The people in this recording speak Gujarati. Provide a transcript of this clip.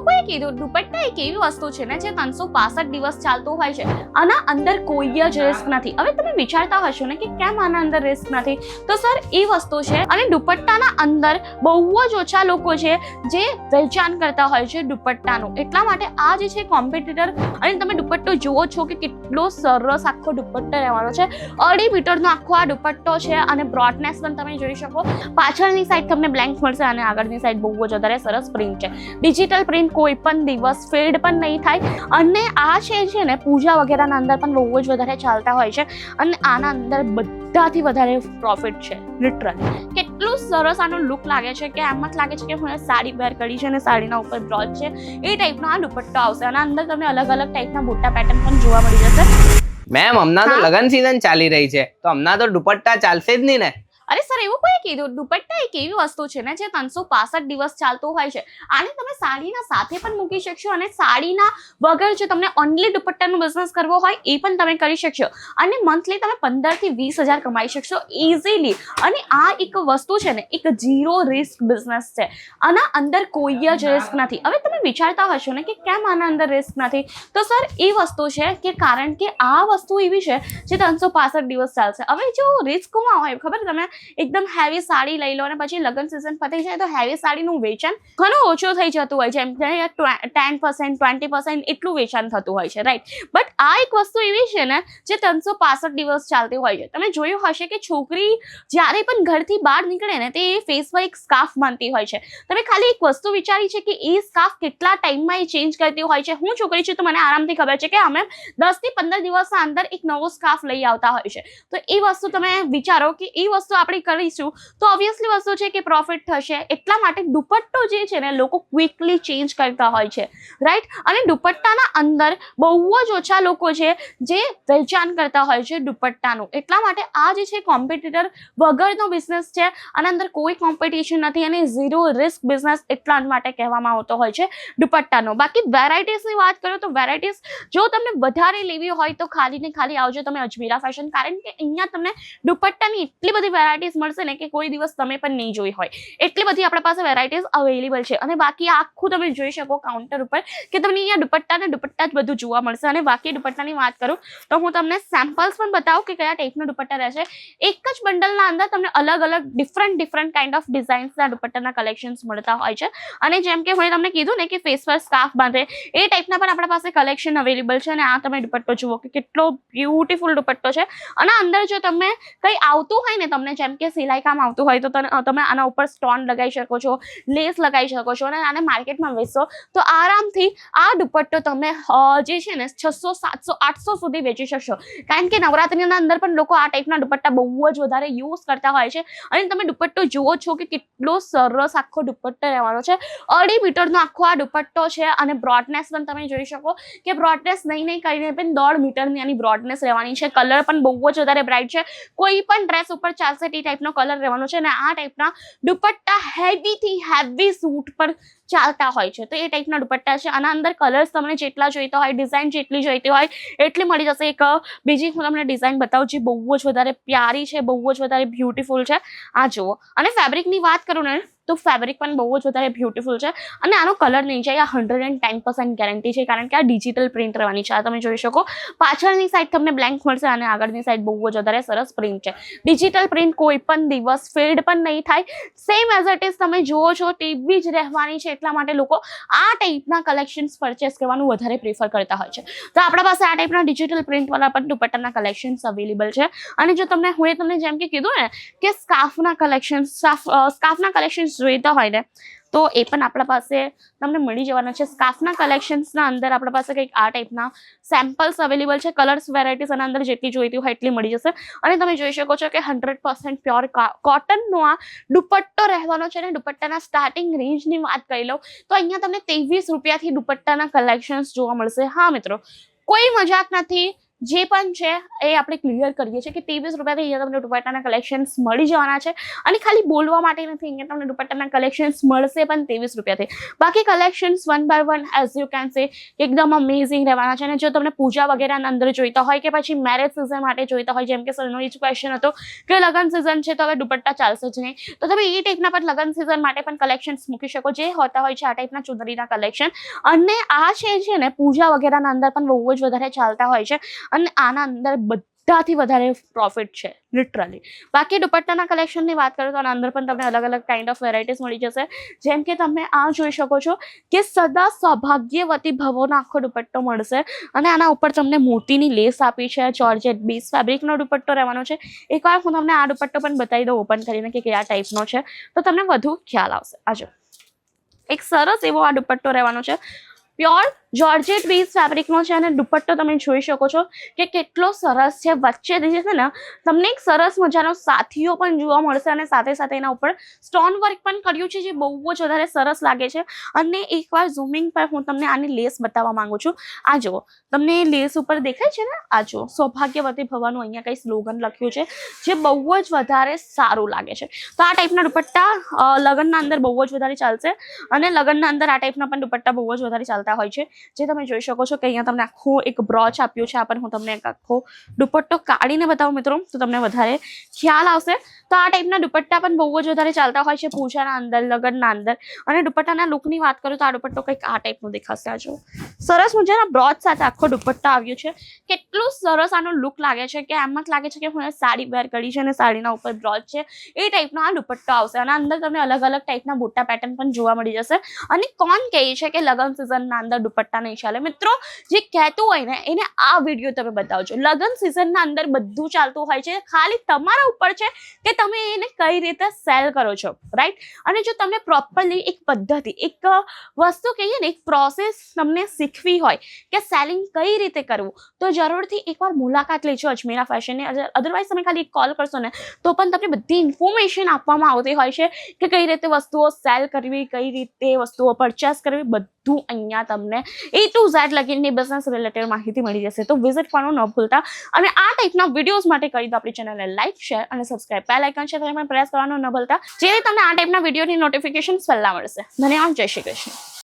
Oh કોઈ કીધું, દુપટ્ટા એક એવી વસ્તુ છે ને જે ત્રણસો પાસઠ દિવસ ચાલતું હોય છે આના અંદર કોઈ જ રિસ્ક નથી. હવે તમે વિચારતા હશો ને કે કેમ આના અંદર રિસ્ક નથી? તો સર એ વસ્તુ છે અને દુપટ્ટાના અંદર બહુ જ ઓછા લોકો છે જે વેચાણ કરતા હોય છે દુપટ્ટાનું. એટલા માટે આ જે છે કોમ્પિટિટર અને તમે દુપટ્ટો જુઓ છો કે કેટલો સરસ આખો દુપટ્ટો રહેવાનો છે. અઢી મીટરનો આખો આ દુપટ્ટો છે અને બ્રોડનેસ પણ તમે જોઈ શકો. પાછળની સાઈડ તમને બ્લેન્ક મળશે અને આગળની સાઈડ બહુ જ વધારે સરસ પ્રિન્ટ છે. ડિજિટલ પ્રિન્ટ કોઈ પણ દિવસ ફેડ પણ નહીં થાય. અને આ છે છે ને પૂજા વગેરેના અંદર પણ બહુ જ વધારે ચાલતા હોય છે. અને આના અંદર બધાથી વધારે પ્રોફિટ છે લિટરલી કેટલું સરસ આનો લુક લાગે છે કે એમ જ લાગે છે કે હું સાડી વેર કરી છે અને સાડીના ઉપર બ્રોચ છે. એ ટાઈપનો આ દુપટ્ટો આવશે. અને અંદર તમને અલગ અલગ ટાઈપના બુટ્ટા પેટર્ન પણ જોવા મળી જશે. મેમ હમણાં તો? લગન સીઝન ચાલી રહી છે. તો હમણાં તો દુપટ્ટા ચાલશે જ નહીં ને? અરે સર એવું કોઈ કીધું દુપટ્ટા એક એવી વસ્તુ છે ને જે ત્રણસો પાસઠ દિવસ ચાલતો હોય છે? આને તમે સાડીના સાથે પણ મૂકી શકશો અને સાડીના વગર જો તમને ઓનલી દુપટ્ટાનો બિઝનેસ કરવો હોય એ પણ તમે કરી શકશો. અને મંથલી તમે પંદરથી વીસ હજાર કમાઈ શકશો ઇઝીલી અને આ એક વસ્તુ છે ને એક ઝીરો રિસ્ક બિઝનેસ છે. આના અંદર કોઈ જ રિસ્ક નથી. હવે તમે વિચારતા હશો ને કે કેમ આના અંદર રિસ્ક નથી? તો સર એ વસ્તુ છે કે કારણ કે આ વસ્તુ એવી છે જે ત્રણસો પાસઠ દિવસ ચાલશે. હવે જો રિસ્કમાં હોય ખબર તમે એકદમ હેવી સાડી લઈ લો અને પછી લગ્ન સિઝન પતી જાય તો હેવી સાડીનું વેચાણ ઘણું ઓછું થઈ જતું હોય છે. એમ ટેન પર્સન્ટ ટ્વેન્ટી પર્સન્ટ એટલું વેચાણ થતું હોય છે રાઈટ બટ આ એક વસ્તુ એવી છે ને, જે ત્રણસો પાસઠ દિવસ ચાલતી હોય છે. તમે જોયું હશે કે છોકરી જ્યારે પણ ઘરથી બહાર નીકળે ને, તે ફેસ પર એક સ્કાર્ફ બાંધતી હોય છે. તમે ખાલી એક વસ્તુ વિચારી છે કે એ સ્કાર્ફ કેટલા ટાઈમમાં એ ચેન્જ કરતી હોય છે? હું છોકરી છું તો મને આરામથી ખબર છે કે અમે દસથી પંદર દિવસના અંદર એક નવો સ્કાર્ફ લઈ આવતા હોય છે. તો એ વસ્તુ તમે વિચારો કે એ વસ્તુ આપણે કરીશું તો ઓબ્વિયસલી વસ્તુ છે કે પ્રોફિટ થશે. એટલા માટે દુપટ્ટો જે છે ને, લોકો ક્વિકલી ચેન્જ કરતા હોય છે. રાઈટ અને દુપટ્ટાના અંદર બહુ જ ઓછા લોકો છે જે વેચાણ કરતા હોય છે દુપટ્ટાનું. એટલા માટે આ જે છે કોમ્પિટિટર વગરનો બિઝનેસ છે. આના અંદર કોઈ કોમ્પિટિશન નથી અને ઝીરો રિસ્ક બિઝનેસ એટલા માટે કહેવામાં આવતો હોય છે દુપટ્ટાનો. બાકી વેરાયટીઝની વાત કરો તો વેરાયટીઝ જો તમને વધારે લેવી હોય તો ખાલી ને ખાલી આવજો તમે અજમેરા ફેશન કારણ કે અહીંયા તમને દુપટ્ટાની એટલી બધી વેરાયટીઝ મળશે ને કે કોઈ દિવસ તમે પણ નહીં જોઈ હોય. એટલી બધી આપણા પાસે વેરાયટીઝ અવેલેબલ છે. અને બાકી આખું તમે જોઈ શકો કાઉન્ટર ઉપર કે તમને અહીંયા દુપટ્ટા ને દુપટ્ટા જ બધું જોવા મળશે. અને બાકી દુપટ્ટાની વાત કરું, તો હું તમને સેમ્પલ્સ પણ બતાવું કે કયા ટાઈપનો દુપટ્ટા રહેશે. એક જ બંડલના અંદર તમને અલગ અલગ ડિફરન્ટ ડિફરન્ટ કાઇન્ડ ઓફ ડિઝાઇન્સના દુપટ્ટાના કલેક્શન્સ મળતા હોય છે. અને જેમ કે હું તમને કીધું ને કે ફેસ પર સ્કાફ બાંધે, એ ટાઈપના પણ આપણા પાસે કલેક્શન અવેલેબલ છે. અને આ તમે દુપટ્ટો જુઓ કે કેટલો બ્યુટીફુલ દુપટ્ટો છે. અને અંદર જો તમે કંઈ આવતું હોય ને તમને, જેમ કે સિલાઈ કામ આવતું હોય તો તમે આના ઉપર સ્ટોન લગાવી શકો છો, લેસ લગાવી શકો છો અને આને માર્કેટમાં વેચશો. તો આરામથી આ દુપટ્ટો તમે જે છે ને છસો, સાતસો, આઠસો સુધી વેચી શકશો. કારણ કે નવરાત્રિના અંદર પણ લોકો આ ટાઈપના દુપટ્ટા બહુ જ વધારે યુઝ કરતા હોય છે. અને તમે દુપટ્ટો જુઓ છો કે કેટલો સરસ આખો દુપટ્ટો રહેવાનો છે. અઢી મીટરનો આખો આ દુપટ્ટો છે અને બ્રોડનેસ પણ તમે જોઈ શકો કે બ્રોડનેસ નહીં નહીં કરીને પણ દોઢ મીટરની આની બ્રોડનેસ રહેવાની છે. કલર પણ બહુ જ વધારે બ્રાઇટ છે. કોઈ પણ ડ્રેસ ઉપર ચાલશે તે ટાઈપનો કલર રહેવાનો છે અને આ ટાઈપના દુપટ્ટા હેવીથી હેવી સૂટ પર ચાલતા હોય છે. તો એ ટાઈપના દુપટ્ટા છે. આના અંદર કલર્સ તમને જેટલા જોઈતા હોય ડિઝાઇન જેટલી જોઈતી હોય, એટલી મળી જશે. એક, બીજી હું તમને ડિઝાઇન બતાવું જે બહુ જ વધારે પ્યારી છે, બહુ જ વધારે બ્યુટીફુલ છે. આ જુઓ. અને ફેબ્રિકની વાત કરું ને, તો ફેબ્રિક પણ બહુ જ વધારે બ્યુટીફુલ છે. અને આનો કલર નહીં જાય. આ hundred and ten percent guarantee છે. કારણ કે આ ડિજિટલ પ્રિન્ટ રહેવાની છે. આ તમે જોઈ શકો. પાછળની સાઈડ તમને બ્લેન્ક મળશે અને આગળની સાઈડ બહુ જ વધારે સરસ પ્રિન્ટ છે. ડિજિટલ પ્રિન્ટ કોઈ પણ દિવસ ફેડ પણ નહીં થાય. સેમ એઝ ઇટ ઇઝ તમે જુઓ છો, તેવી જ રહેવાની છે. એટલા માટે લોકો આ ટાઈપના કલેક્શન્સ પરચેસ કરવાનું વધારે પ્રિફર કરતા હોય છે. તો આપણા પાસે આ ટાઈપના ડિજિટલ પ્રિન્ટવાળા પણ દુપટ્ટાના કલેક્શન્સ અવેલેબલ છે. અને જો તમને, હું એ તમને જેમ કે કીધું ને, કે સ્કાર્ફના કલેક્શન સ્કાર્ફના કલેક્શન્સ જોઈતા હોય ને તો એ પણ આપણા પાસે તમને મળી જવાના છે. સ્કાર્ફના કલેક્શન્સના અંદર આપણા પાસે કંઈક આ ટાઈપના સેમ્પલ્સ અવેલેબલ છે. કલર્સ વેરાયટીઝ એના અંદર જેટલી જોઈતી હોય એટલી મળી જશે. અને તમે જોઈ શકો છો કે હંડ્રેડ પર્સન્ટ પ્યોર કોટનનો આ દુપટ્ટો રહેવાનો છે. અને દુપટ્ટાના સ્ટાર્ટિંગ રેન્જની વાત કરી લઉં, તો અહીંયા તમને ત્રેવીસ રૂપિયાથી દુપટ્ટાના કલેક્શન્સ જોવા મળશે. હા મિત્રો, કોઈ મજાક નથી. જે પણ છે એ આપણે ક્લિયર કરીએ છીએ કે ત્રેવીસ રૂપિયાથી અહીંયા તમને દુપટ્ટાના કલેક્શન્સ મળી જવાના છે. અને ખાલી બોલવા માટે નથી, અહીંયા તમને દુપટ્ટાના કલેક્શન્સ મળશે પણ ત્રેવીસ રૂપિયાથી. બાકી collections one by one as you can say એકદમ અમેઝિંગ રહેવાના છે. અને જો તમને પૂજા વગેરેના અંદર જોઈતા હોય કે પછી મેરેજ સિઝન માટે જોઈતા હોય, જેમ કે સરનો એ જ ક્વેશ્ચન હતો, કે લગ્ન સિઝન છે તો હવે દુપટ્ટા ચાલશે જ નહીં. તો તમે એ ટાઈપના પણ લગન સિઝન માટે પણ કલેક્શન્સ મૂકી શકો, જે હોતા હોય છે આ ટાઈપના ચુંદરીના કલેક્શન અને આ છે ને, પૂજા વગેરેના અંદર પણ બહુ જ વધારે ચાલતા હોય છે. અને આના અંદર બધાથી વધારે પ્રોફિટ છે લિટરલી બાકી દુપટ્ટાના કલેક્શનની વાત કરું તો આના અંદર પણ તમને અલગ અલગ કાઇન્ડ ઓફ વેરાયટીઝ મળી જશે. જેમ કે તમે આ જોઈ શકો છો કે સદા સૌભાગ્યવતી ભવોનો આખો દુપટ્ટો મળશે અને આના ઉપર તમને મોતીની લેસ આપી છે જોર્જેટ બીસ ફેબ્રિકનો દુપટ્ટો રહેવાનો છે. એકવાર હું તમને આ દુપટ્ટો પણ બતાવી દઉં ઓપન કરીને કે કયા ટાઈપનો છે, તો તમને વધુ ખ્યાલ આવશે. આજો એક સરસ એવો આ દુપટ્ટો રહેવાનો છે. પ્યોર જોર્જેટ બેઝ ફેબ્રિકનો છે અને દુપટ્ટો તમે જોઈ શકો છો કે કેટલો સરસ છે. વચ્ચે જે છે ને, તમને એક સરસ મજાનો સાથીઓ પણ જોવા મળશે અને સાથે સાથે એના ઉપર સ્ટોન વર્ક પણ કર્યું છે, જે બહુ જ વધારે સરસ લાગે છે. અને એકવાર ઝૂમિંગ પર હું તમને આની લેસ બતાવવા માંગુ છું. આ જુઓ, તમને એ લેસ ઉપર દેખાય છે ને? આ જુઓ, સૌભાગ્યવતી ભવાનું અહીંયા કંઈ સ્લોગન લખ્યું છે, જે બહુ જ વધારે સારું લાગે છે. તો આ ટાઈપના દુપટ્ટા લગ્નના અંદર બહુ જ વધારે ચાલશે અને લગ્નના અંદર આ ટાઈપના પણ દુપટ્ટા બહુ જ વધારે ચાલતા હોય છે. જે તમે જોઈ શકો છો કે અહીંયા તમને આખો એક બ્રોચ આપ્યું છે. આ પણ હું તમને આખો દુપટ્ટો કાઢીને બતાવું મિત્રો, તો તમને વધારે ખ્યાલ આવશે. તો આ ટાઈપના દુપટ્ટા પણ બહુ જ વધારે ચાલતા હોય છે, પૂજાના અંદર, લગ્નના અંદર. અને દુપટ્ટાના લુકની વાત કરું તો આ દુપટ્ટો કંઈક આ ટાઈપનો દેખાશે. આ જો સરસ મજાના બ્રોચ સાથે આખો દુપટ્ટો આવ્યો છે. કેટલું સરસ આનો લુક લાગે છે કે એમ જ લાગે છે કે હું સાડી વેર કરી છે અને સાડીના ઉપર બ્રોચ છે. એ ટાઈપનો આ દુપટ્ટો આવશે. અને અંદર તમને અલગ અલગ ટાઈપના બુટ્ટા પેટર્ન પણ જોવા મળી જશે. અને કોણ કહે છે કે લગ્ન સિઝનના અંદર દુપટ્ટા નહીં ચાલે. મિત્રો, જે કહેતું હોય ને, એને આ વીડિયો તમે બતાવજો. લગ્ન સિઝનના અંદર બધું ચાલતું હોય છે. ખાલી તમારા ઉપર છે કે તમે એને કઈ રીતે સેલ કરો છો રાઈટ અને જો તમને પ્રોપરલી એક પદ્ધતિ, એક વસ્તુ કહીએ ને, એક પ્રોસેસ તમને શીખવી હોય કે સેલિંગ કઈ રીતે કરવું, તો જરૂરથી એકવાર મુલાકાત લેજો અજમેરા ફેશનની અદરવાઇઝ તમે ખાલી કોલ કરશો ને, તો પણ તમને બધી ઇન્ફોર્મેશન આપવામાં આવતી હોય છે કે કઈ રીતે વસ્તુઓ સેલ કરવી, કઈ રીતે વસ્તુઓ પરચેસ કરવી, બધું અહીંયા તમને એ ટુ ઝેડ લગીની બિઝનેસ રિલેટેડ માહિતી મળી જશે, તો વિઝિટ કરવાનું ન ભૂલતા. અને આ ટાઈપના વિડીયોઝ માટે કરી દો આપણી ચેનલને લાઈક શેર અને સબસ્ક્રાઇબ બેલ આઇકન છે તમે પ્રેસ કરવાનું ન ભૂલતા. જેથી તમને આ ટાઈપના વિડીયોની નોટિફિકેશન પહેલાં મળશે. ધન્યવાદ, જય શ્રી કૃષ્ણ.